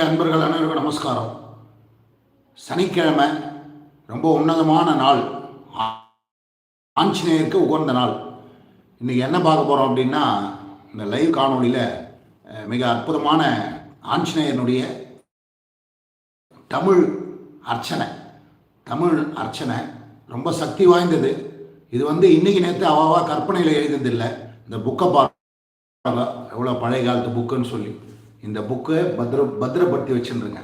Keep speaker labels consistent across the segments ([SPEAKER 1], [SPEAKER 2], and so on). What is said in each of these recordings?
[SPEAKER 1] அன்பர்கள் அனைவருக்கும் நமஸ்காரம். சனிக்கிழமை ரொம்ப உன்னதமான நாள். ஆஞ்சநேயருக்கு உகந்த நாள். இன்றைக்கி என்ன பார்க்க போகிறோம் அப்படின்னா இந்த லைவ் காணொளியில் மிக அற்புதமான ஆஞ்சநேயனுடைய தமிழ் அர்ச்சனை. தமிழ் அர்ச்சனை ரொம்ப சக்தி வாய்ந்தது. இது வந்து இன்னைக்கு நேற்று அவாவா கற்பனையில் எழுதியதில்லை. இந்த புக்கை பாருங்க. எவ்வளோ பழைய காலத்து புக்குன்னு சொல்லி. இந்த புக்கை பத்திர பத்திரப்படுத்தி வச்சுருங்க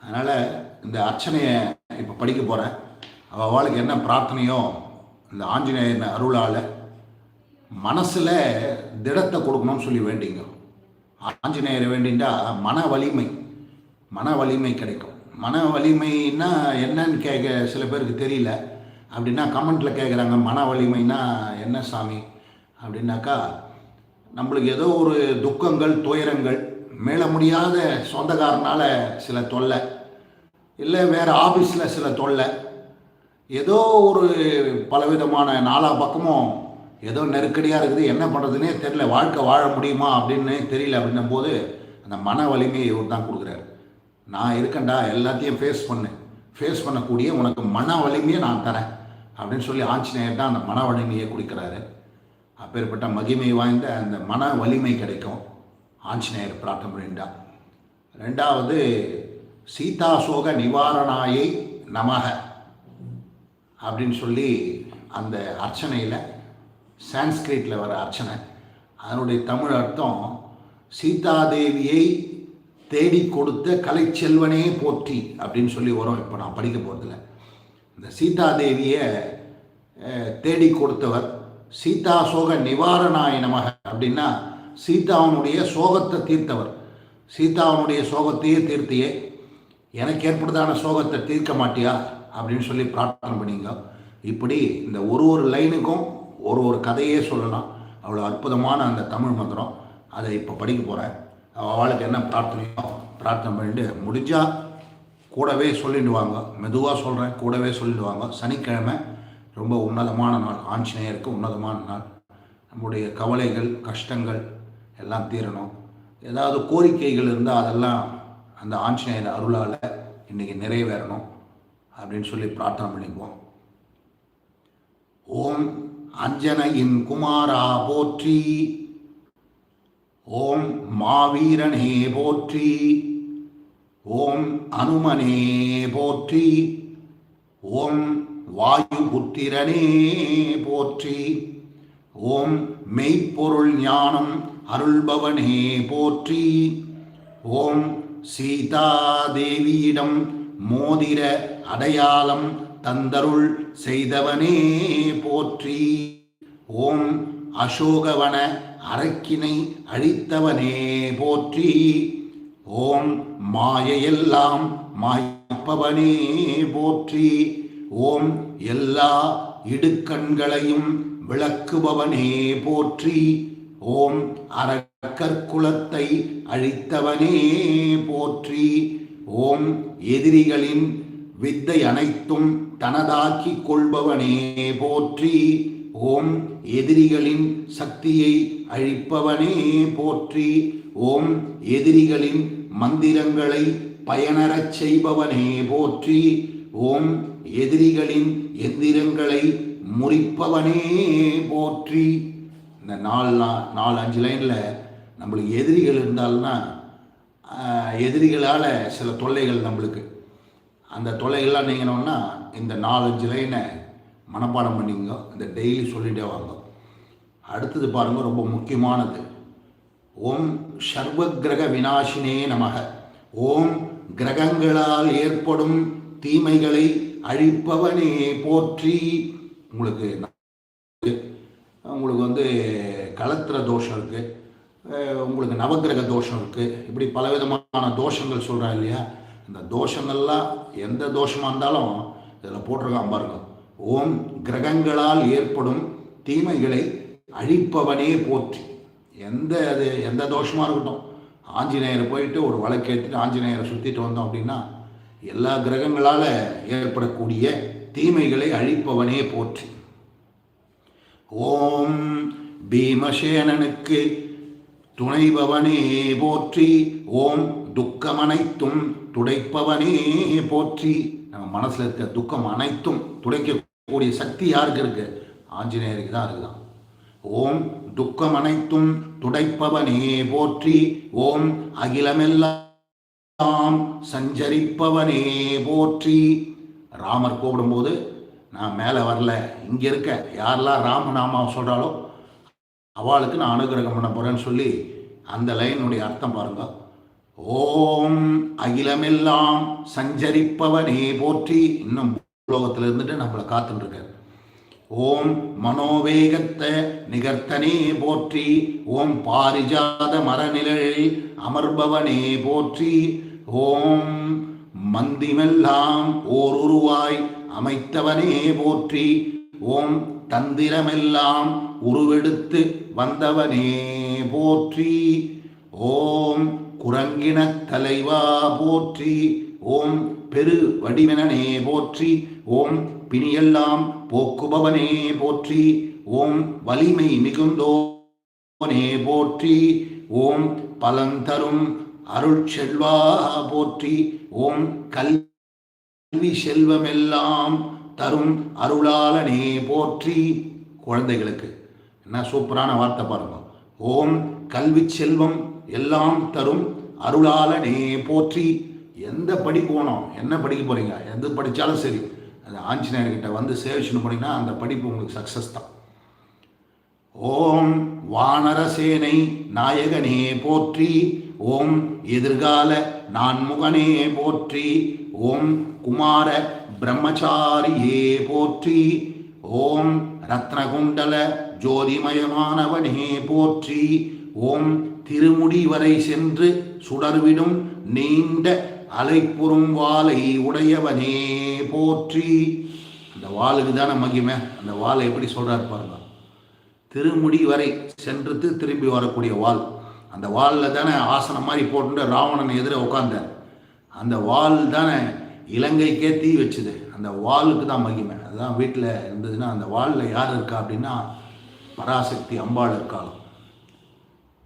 [SPEAKER 1] அதனால் இந்த அர்ச்சனையை இப்போ படிக்க போகிறேன் அவள் அவளுக்கு என்ன பிரார்த்தனையோ இந்த ஆஞ்சநேயன் அருளால் மனசில் திடத்தை கொடுக்கணும்னு சொல்லி வேண்டிங்க. ஆஞ்சநேயரை வேண்டிண்டா மன வலிமை மன வலிமை கிடைக்கும். மன வலிமைன்னா என்னன்னு கேட்க சில பேருக்கு தெரியல. அப்படின்னா கமெண்ட்டில் கேட்குறாங்க மன வலிமைனா என்ன சாமி? அப்படின்னாக்கா நம்மளுக்கு ஏதோ ஒரு துக்கங்கள் துயரங்கள் மேல முடியாத சொந்தக்காரனால சில தொல்லை இல்லை வேறு ஆஃபீஸில் சில தொல்லை ஏதோ ஒரு பலவிதமான நாலா பக்கமும் ஏதோ நெருக்கடியாக இருக்குது என்ன பண்ணுறதுனே தெரியல வாழ்க்கை வாழ முடியுமா அப்படின்னு தெரியல அப்படின்னும் போது அந்த மன வலிமையை இவர் தான் கொடுக்குறாரு. நான் இருக்கேன்டா எல்லாத்தையும் ஃபேஸ் பண்ணு. ஃபேஸ் பண்ணக்கூடிய உனக்கு மன வலிமையை நான் தரேன் அப்படின்னு சொல்லி ஆஞ்சநேயர் தான் அந்த மன வலிமையை கொடுக்குறாரு. அப்பேற்பட்ட மகிமை வாய்ந்த அந்த மன வலிமை கிடைக்கும். ஆஞ்சநேயர் பிரார்த்தனை பண்ணிண்டா ரெண்டாவது சீதா சோக நிவாரணாயை நமக அப்படின்னு சொல்லி அந்த அர்ச்சனையில் சான்ஸ்கிரிட்டில் வர அர்ச்சனை. அதனுடைய தமிழ் அர்த்தம் சீதாதேவியை தேடி கொடுத்த கலைச்செல்வனே போற்றி அப்படின்னு சொல்லி வரும். இப்போ நான் படிக்க போகிறதில்ல இந்த சீதாதேவியை தேடி கொடுத்தவர் சீதா சோக நிவாரணாய நமக அப்படின்னா சீதாவனுடைய சோகத்தை தீர்த்தவர். சீதாவனுடைய சோகத்தையே தீர்த்தியே எனக்கு ஏற்படுதான சோகத்தை தீர்க்க மாட்டியா அப்படின்னு சொல்லி பிரார்த்தனை பண்ணிங்க. இப்படி இந்த ஒரு ஒரு லைனுக்கும் ஒரு ஒரு கதையே சொல்லலாம். அவ்வளோ அற்புதமான அந்த தமிழ் மந்திரம். அதை இப்போ படிக்க போகிறேன் அவளுக்கு என்ன பிரார்த்தனையோ பிரார்த்தனை பண்ணிட்டு முடிஞ்சால் கூடவே சொல்லிடுவாங்க. மெதுவாக சொல்கிறேன் கூடவே சொல்லிடுவாங்க. சனிக்கிழமை ரொம்ப உன்னதமான நாள் ஆஞ்சநேயருக்கு உன்னதமான நாள். நம்முடைய கவலைகள் கஷ்டங்கள் எல்லாம் தீரணும். ஏதாவது கோரிக்கைகள் இருந்தால் அதெல்லாம் அந்த ஆஞ்சநேயர் அருளால் இன்றைக்கி நிறைவேறணும் அப்படின்னு சொல்லி பிரார்த்தனை பண்ணிக்குவோம். ஓம் அஞ்சனையின் குமாரா போற்றி ஓம் மாவீரனே போற்றி ஓம் அனுமனே போற்றி ஓம் வாயுபுத்திரனே போற்றி. ஓம் மெய்ப்பொருள் ஞானம் அருள்பவனே போற்றி. ஓம் சீதா தேவியிடம் மோதிர அடையாளம் தந்தருள் செய்தவனே போற்றி. ஓம் அசோகவன அரக்கினை அழித்தவனே போற்றி. ஓம் மாயையெல்லாம் மாய்ப்பவனே போற்றி. ஓம் எல்லா இடுக்கண்களையும் விளக்குபவனே போற்றி. ஓம் அரக்கற்குலத்தை அழித்தவனே போற்றி. ஓம் எதிரிகளின் வித்தை அனைத்தும் தனதாக்கி கொள்பவனே போற்றி. ஓம் எதிரிகளின் சக்தியை அழிப்பவனே போற்றி. ஓம் எதிரிகளின் மந்திரங்களை பயனறச் செய்பவனே போற்றி. ஓம் எதிரிகளின் எந்திரங்களை முறிப்பவனே போற்றி. இந்த நாலு நாலு அஞ்சு லைனில் நம்மளுக்கு எதிரிகள் இருந்தால்னா எதிரிகளால் சில தொல்லைகள் நம்மளுக்கு. அந்த தொல்லைகள்லாம் நீங்கணும்னா இந்த நாலஞ்சு லைனை மனப்பாடம் பண்ணிங்க இந்த டெய்லி சொல்லிட்டே வாங்க. அடுத்தது பாருங்க ரொம்ப முக்கியமானது. ஓம் சர்வகிரக விநாசினே நமக. ஓம் கிரகங்களால் ஏற்படும் தீமைகளை அழிப்பவனே போற்றி. உங்களுக்கு உங்களுக்கு வந்து கலத்திர தோஷம் இருக்குது உங்களுக்கு நவக்கிரக தோஷம் இருக்குது இப்படி பலவிதமான தோஷங்கள் சொல்கிறேன் இல்லையா? இந்த தோஷங்கள்லாம் எந்த தோஷமாக இருந்தாலும் இதில் போட்டிருக்கான் பாருங்க. ஓம் கிரகங்களால் ஏற்படும் தீமைகளை அழிப்பவனே போற்றி. எந்த அது எந்த தோஷமாக இருக்கட்டும். ஆஞ்சநேயரை போயிட்டு ஒரு வழக்கு ஏற்றிட்டு ஆஞ்சநேயரை சுற்றிட்டு வந்தோம் அப்படின்னா எல்லா கிரகங்களால் ஏற்படக்கூடிய தீமைகளை அழிப்பவனே போற்றி. ஓம் பீமசேனனுக்கு துணைபவனே போற்றி. ஓம் துக்கம் அனைத்தும் துடைப்பவனே போற்றி. நம்ம மனசுல இருக்க துக்கம் அனைத்தும் துடைக்கக்கூடிய சக்தி யாருக்கு இருக்கு? ஆஞ்சநேயருக்கு தான் இருக்குதான். ஓம் துக்கம் அனைத்தும் துடைப்பவனே போற்றி. ஓம் அகிலமெல்லாம் சஞ்சரிப்பவனே போற்றி. ராமர் கூப்பிடும்போது நான் மேலே வரல இங்கே இருக்க. யாரெல்லாம் ராமநாமா சொல்கிறாலோ அவளுக்கு நான் அனுகிரகம் பண்ண போகிறேன்னு சொல்லி அந்த லைனுடைய அர்த்தம் பாருங்க. ஓம் அகிலமெல்லாம் சஞ்சரிப்பவனே போற்றி. இன்னும் உலோகத்தில் இருந்துட்டு நம்மளை காத்துட்டுருக்காரு. ஓம் மனோவேகத்தை நிகர்த்தனே போற்றி. ஓம் பாரிஜாத மரநிழலில் அமர்பவனே போற்றி. ஓம் மந்திமெல்லாம் ஓர் உருவாய் அமைத்தவனே போற்றி. ஓம் தந்திரமெல்லாம் உருவெடுத்து வந்தவனே போற்றி. ஓம் குரங்கின தலைவா போற்றி. ஓம் பெரு வடிவனே போற்றி. ஓம் பிணியெல்லாம் போக்குபவனே போற்றி. ஓம் வலிமை மிகுந்தோனே போற்றி. ஓம் பலந்தரும் அருள் செல்வா போற்றி. ஓம் கல்வி செல்வமெல்லாம் தரும் அருளாளனே போற்றி. குழந்தைகளுக்கு என்ன சூப்பரான வார்த்தை பாருங்க. ஓம் கல்வி செல்வம் எல்லாம் தரும் அருளாளனே போற்றி. எந்த படிப்பு போனோம் என்ன படிக்க போறீங்க எது படித்தாலும் சரி. அந்த ஆஞ்சநேயர்கிட்ட வந்து சேவிச்சுன்னு போனீங்கன்னா அந்த படிப்பு உங்களுக்கு சக்ஸஸ் தான். ஓம் வானரசேனை நாயகனே போற்றி. ஓம் எதிர்கால நான்முகனே போற்றி ஓம் குமார பிரம்மச்சாரியே போற்றி ஓம் ரத்னகுண்டல ஜோதிமயமானவனே போற்றி ஓம் திருமுடி வரை சென்று சுடர்விடும் நீண்ட அலைப்புறும் வாளை உடையவனே போற்றி. அந்த வாளுக்கு தானே மகிமை. அந்த வாளை எப்படி சொல்றார் பாருங்க. திருமுடி வரை சென்றுட்டு திரும்பி வரக்கூடிய வாள். அந்த வாலில் தானே ஆசனம் மாதிரி போட்டு ராவணன் எதிர உட்காந்தார் அந்த வால் தானே இலங்கைக்கே தீ வச்சுது. அந்த வாளுக்கு தான் மகிமை. அதுதான் வீட்டில் இருந்ததுன்னா அந்த வாலில் யார் இருக்கா அப்படின்னா பராசக்தி அம்பாள் இருக்காள்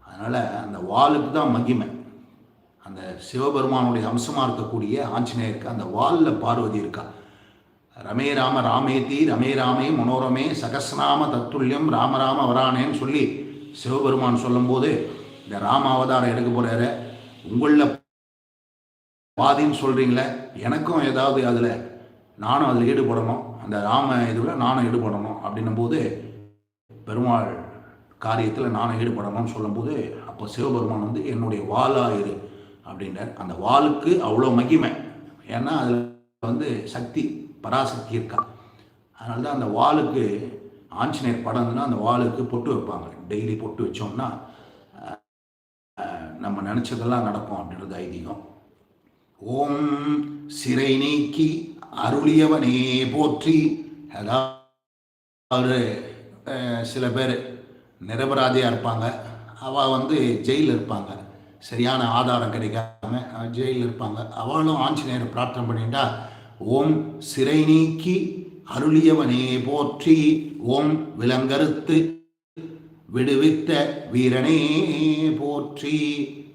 [SPEAKER 1] அதனால் அந்த வாளுக்கு தான் மகிமை. அந்த சிவபெருமானுடைய அம்சமாக இருக்கக்கூடிய ஆஞ்சநேயருக்கு அந்த வாலில் பார்வதி இருக்கா. ரமே ராம ராமேதி ரமே ராமே மனோரமே சகஸ்நாம தத்துல்யம் ராமராம வரானேன்னு சொல்லி சிவபெருமான் சொல்லும்போது இந்த ராம அவதாரம் எடுக்க போறாரு. உங்களில் பாதின்னு சொல்கிறீங்களே எனக்கும் ஏதாவது அதில் நானும் அதில் ஈடுபடணும். அந்த ராம இதில் நானும் ஈடுபடணும் அப்படின்னும் போது பெருமாள் காரியத்தில் நானும் ஈடுபடணும்னு சொல்லும்போது அப்போ சிவபெருமான் வந்து என்னுடைய வாளா இரு அப்படின்றார். அந்த வாளுக்கு அவ்வளோ மகிமை. ஏன்னா அதில் வந்து சக்தி பராசக்தி இருக்கா. அதனால தான் அந்த வாளுக்கு ஆஞ்சநேயர் படம் இருந்ததுன்னா அந்த வாளுக்கு பொட்டு வைப்பாங்க. டெய்லி பொட்டு வச்சோம்னா நம்ம நினச்சதெல்லாம் நடக்கும் அப்படின்றது ஐதீகம். ஓம் சிறை நீக்கி அருளியவனே போற்றி. அதாவது சில பேர் நிரபராதியாக இருப்பாங்க. அவள் வந்து ஜெயிலில் இருப்பாங்க. சரியான ஆதாரம் கிடைக்காம ஜெயிலில் இருப்பாங்க. அவளும் ஆஞ்சநேயரை பிரார்த்தனை பண்ணிட்டா ஓம் சிறை நீக்கி அருளியவனே போற்றி. ஓம் விலங்கறுத்து விடுவித்த வீரனே போற்றி.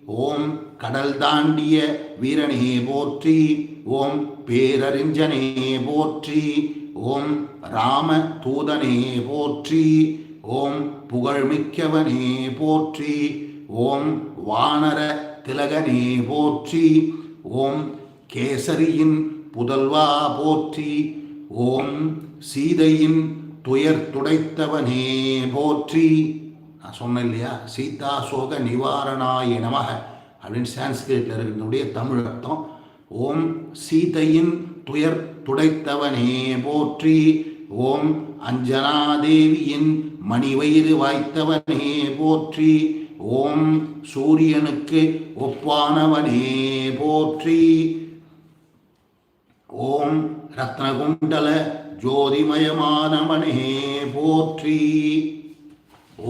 [SPEAKER 1] ஓம் கடல் தாண்டிய வீரனே போற்றி. ஓம் பேரறிஞனே போற்றி. ஓம் ராம தூதனே போற்றி. ஓம் புகழ்மிக்கவனே போற்றி. ஓம் வானர திலகனே போற்றி. ஓம் கேசரியின் புதல்வா போற்றி. ஓம் சீதையின் துயர் துடைத்தவனே போற்றி. நான் சொன்னேன் இல்லையா? சீதா சோக நிவாரணாய நமக அப்படின்னு சான்ஸ்கிரிட்ல இருக்கிறதுடைய தமிழ் அர்த்தம். ஓம் சீதையின் துயர் துடைத்தவனே போற்றி. ஓம் அஞ்சனாதேவியின் மணிவயிறு வாய்த்தவனே போற்றி. ஓம் சூரியனுக்கு ஒப்பானவனே போற்றி. ஓம் ரத்னகுண்டல ஜோதிமயமானவனே போற்றி.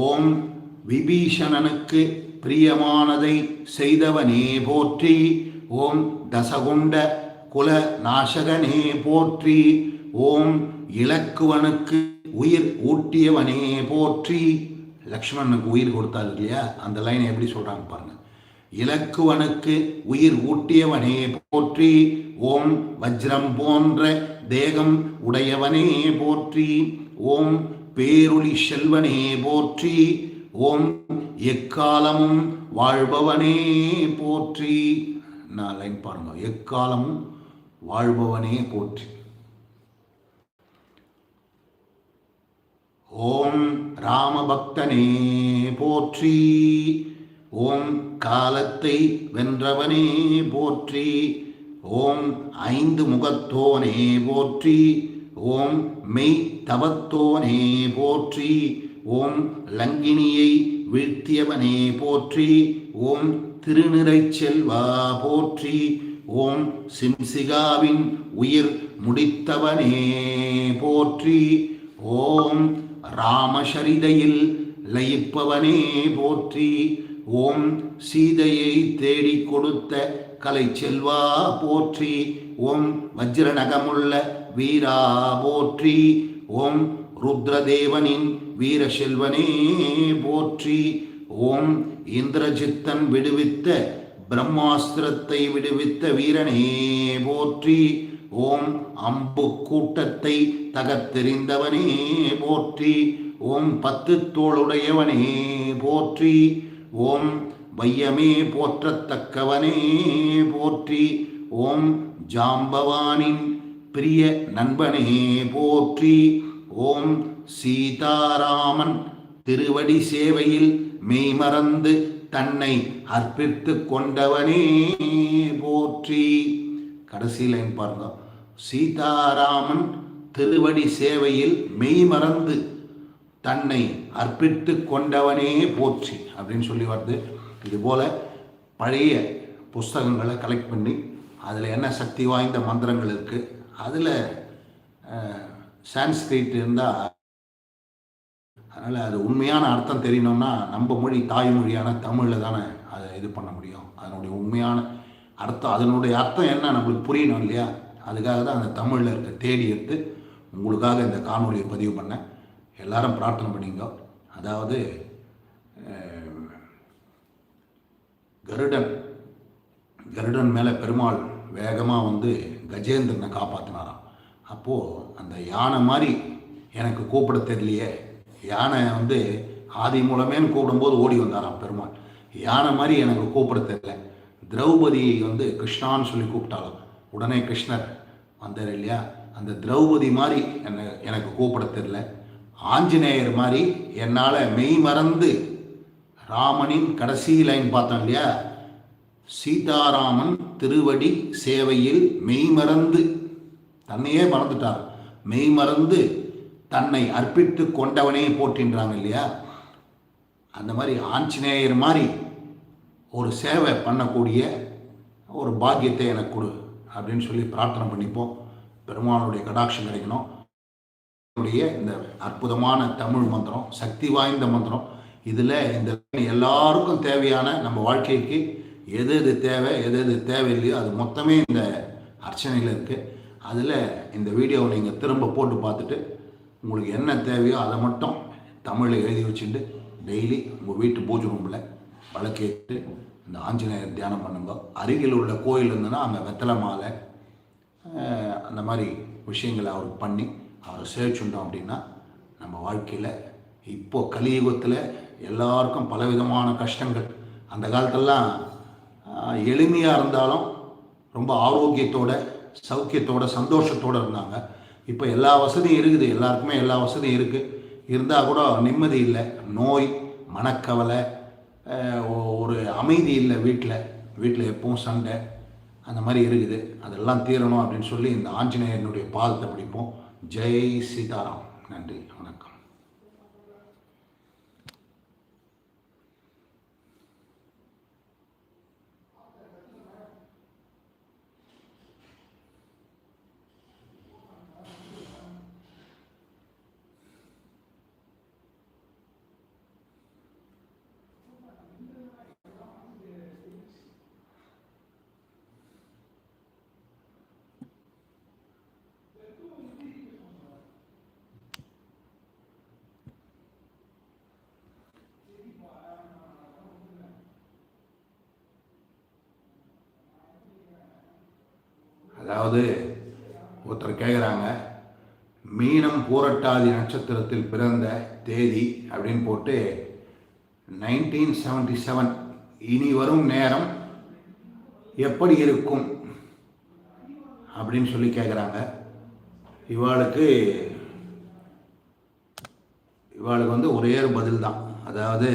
[SPEAKER 1] ஓம் விபீஷணனுக்கு பிரியமானதை செய்தவனே போற்றி ஓம் தசகுண்ட குல நாசகனே போற்றி ஓம் இலக்குவனுக்கு உயிர் ஊட்டியவனே போற்றி. லக்ஷ்மணனுக்கு உயிர் கொடுத்தாரு இல்லையா? அந்த லைனை எப்படி சொல்றாங்க பாருங்க. இலக்குவனுக்கு உயிர் ஊட்டியவனே போற்றி ஓம் வஜ்ரம் போன்ற தேகம் உடையவனே போற்றி ஓம் பேருளி செல்வனே போற்றி ஓம் எக்காலமும் வாழ்பவனே போற்றி. நான் லைன் பாருங்க. எக்காலமும் வாழ்பவனே போற்றி. ஓம் ராமபக்தனே போற்றி. ஓம் காலத்தை வென்றவனே போற்றி. ஓம் ஐந்து முகத்தோனே போற்றி. ஓம் மெய் தவத்தோனே போற்றி. ஓம் லங்கினியை வீழ்த்தியவனே போற்றி ஓம் திருநிறை செல்வா போற்றி ஓம் சிம்சிகாவின் உயிர் முடித்தவனே போற்றி ஓம் ராமசரிதையில் லயிப்பவனே போற்றி ஓம் சீதையை தேடி கொடுத்த கலை செல்வா போற்றி ஓம் வஜ்ரநகமுள்ள வீரா போற்றி ஓம் ருத்ரதேவனின் வீர செல்வனே போற்றி. ஓம் இந்திரஜித்தன் விடுவித்த பிரம்மாஸ்திரத்தை விடுவித்த வீரனே போற்றி. ஓம் அம்பு கூட்டத்தை தகத்தெறிந்தவனே போற்றி. ஓம் பத்து தோளுடையவனே போற்றி. ஓம் வையமே போற்றத்தக்கவனே போற்றி. ஓம் ஜாம்பவானின் பிரிய நண்பனே போற்றி. ஓம் சீதாராமன் திருவடி சேவையில் மெய்மறந்து தன்னை அர்ப்பித்து கொண்டவனே போற்றி. கடைசி லைன் பாருங்க. சீதாராமன் திருவடி சேவையில் மெய்மறந்து தன்னை அர்ப்பித்து கொண்டவனே போற்றி அப்படின்னு சொல்லி வருது. இதுபோல் பழைய புஸ்தகங்களை கலெக்ட் பண்ணி அதில் என்ன சக்தி வாய்ந்த மந்திரங்கள் இருக்குது அதில் சான்ஸ்கிரிட் இருந்தால் அதனால் அது உண்மையான அர்த்தம் தெரியணும்னா நம்ம மொழி தாய்மொழியான தமிழில் தானே அதை இது பண்ண முடியும். அதனுடைய உண்மையான அர்த்தம் அதனுடைய அர்த்தம் என்ன நம்மளுக்கு புரியணும் இல்லையா? அதுக்காக தான் அந்த தமிழில் இருக்க தேடி எடுத்து உங்களுக்காக இந்த காணொலியை பதிவு பண்ணேன். எல்லாரும் பிரார்த்தனை பண்ணிங்க அதாவது கருடன் கருடன் மேலே பெருமாள் வேகமாக வந்து கஜேந்திரனை காப்பாற்றினாராம் அப்போது அந்த யானை மாதிரி எனக்கு கூப்பிட தெரியலையே. யானை வந்து ஆதி மூலமேன்னு கூப்பிடும்போது ஓடி வந்தாராம் பெருமாள். யானை மாதிரி எனக்கு கூப்பிட தெரியல திரௌபதி வந்து கிருஷ்ணான்னு சொல்லி கூப்பிட்டாலும் உடனே கிருஷ்ணர் வந்தார் இல்லையா? அந்த திரௌபதி மாதிரி என்னை எனக்கு கூப்பிட தெரியல ஆஞ்சநேயர் மாதிரி என்னால் மெய் மறந்து ராமனின் கடைசி லைன் பார்த்தோம் இல்லையா? சீதாராமன் திருவடி சேவையில் மெய் மறந்து தன்னையே மறந்துட்டார். மெய் மறந்து தன்னை அர்ப்பித்து கொண்டவனே போற்றின்றாங்க இல்லையா? அந்த மாதிரி ஆஞ்சநேயர் மாதிரி ஒரு சேவை பண்ணக்கூடிய ஒரு பாக்கியத்தை எனக்கு கொடு அப்படின்னு சொல்லி பிரார்த்தனை பண்ணிப்போம். பெருமானுடைய கடாட்சம் கிடைக்கணும். இந்த அற்புதமான தமிழ் மந்திரம் சக்தி வாய்ந்த மந்திரம் இதில் இந்த எல்லாருக்கும் தேவையான நம்ம வாழ்க்கைக்கு எது எது தேவை எது எது தேவையில்லையோ அது மொத்தமே இந்த அர்ச்சனையில் இருக்குது அதில் இந்த வீடியோவை நீங்கள் திரும்ப போட்டு பார்த்துட்டு உங்களுக்கு என்ன தேவையோ அதை மட்டும் தமிழில் எழுதி வச்சுட்டு டெய்லி உங்கள் வீட்டு பூஜை ரூமில் வழக்கேட்டு இந்த ஆஞ்சநேயர் தியானம் பண்ணுங்க. அருகில் உள்ள கோயில் இருந்ததுன்னா அங்கே வெத்தலை மாலை அந்த மாதிரி விஷயங்களை அவருக்கு பண்ணி அவரை சேவிச்சுட்டோம் அப்படின்னா நம்ம வாழ்க்கையில் இப்போது கலியுகத்தில் எல்லாருக்கும் பலவிதமான கஷ்டங்கள். அந்த காலத்திலலாம் எளிமையாக இருந்தாலும் ரொம்ப ஆரோக்கியத்தோட சௌக்கியத்தோட சந்தோஷத்தோடு இருந்தாங்க. இப்போ எல்லா வசதியும் இருக்குது எல்லாருக்குமே எல்லா வசதியும் இருக்குது இருந்தால் கூட நிம்மதி இல்லை நோய் மனக்கவலை ஒரு அமைதி இல்லை வீட்டில் வீட்டில் எப்பவும் சண்டை அந்த மாதிரி இருக்குது. அதெல்லாம் தீரணும் அப்படின்னு சொல்லி இந்த ஆஞ்சநேயனுடைய பாதத்தை பிடிப்போம். ஜெய் சீதாராம். நன்றி வணக்கம். அதாவது ஒருத்தர் கேட்குறாங்க மீனம் பூரட்டாதி நட்சத்திரத்தில் பிறந்த தேதி அப்படின்னு போட்டு நைன்டீன் செவன்டி செவன் இனி வரும் நேரம் எப்படி இருக்கும் அப்படின்னு சொல்லி கேட்குறாங்க இவாளுக்கு இவாளுக்கு வந்து ஒரே ஒரு பதில் தான். அதாவது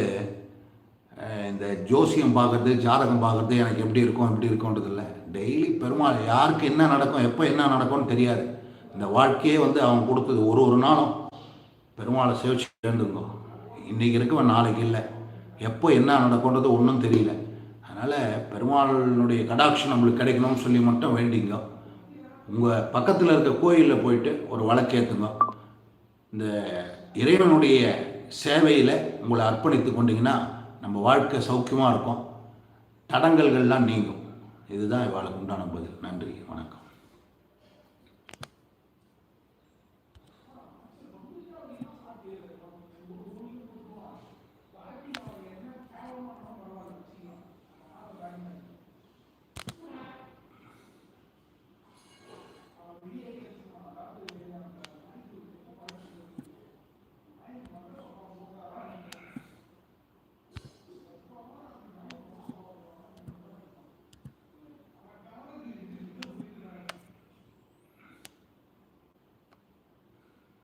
[SPEAKER 1] இந்த ஜோசியம் பார்க்குறது ஜாதகம் பார்க்குறது எனக்கு எப்படி இருக்கும் எப்படி இருக்கும்ன்றது இல்லை டெய்லி பெருமாள் யாருக்கு என்ன நடக்கும் எப்போ என்ன நடக்கும்னு தெரியாது. இந்த வாழ்க்கையே வந்து அவன் கொடுத்தது ஒரு ஒரு நாளும். பெருமாளை சேவிச்சு எழுந்துங்க இன்றைக்கி இருக்கவன் நாளைக்கு இல்லை. எப்போ என்ன நடக்கும்ன்றது ஒன்றும் தெரியல. அதனால் பெருமாளுடைய கடாட்சி நம்மளுக்கு கிடைக்கணும்னு சொல்லி மட்டும் வேண்டிங்க. உங்கள் பக்கத்தில் இருக்க கோயிலில் போயிட்டு ஒரு வழக்கேற்றுங்க இந்த இறைவனுடைய சேவையில் உங்களை அர்ப்பணித்து கொண்டீங்கன்னா நம்ம வாழ்க்கை சௌக்கியமாக இருக்கும். தடங்கல்கள்லாம் நீங்கும். இதுதான் இவாளுக்கு உண்டான பதில். நன்றி. வணக்கம்.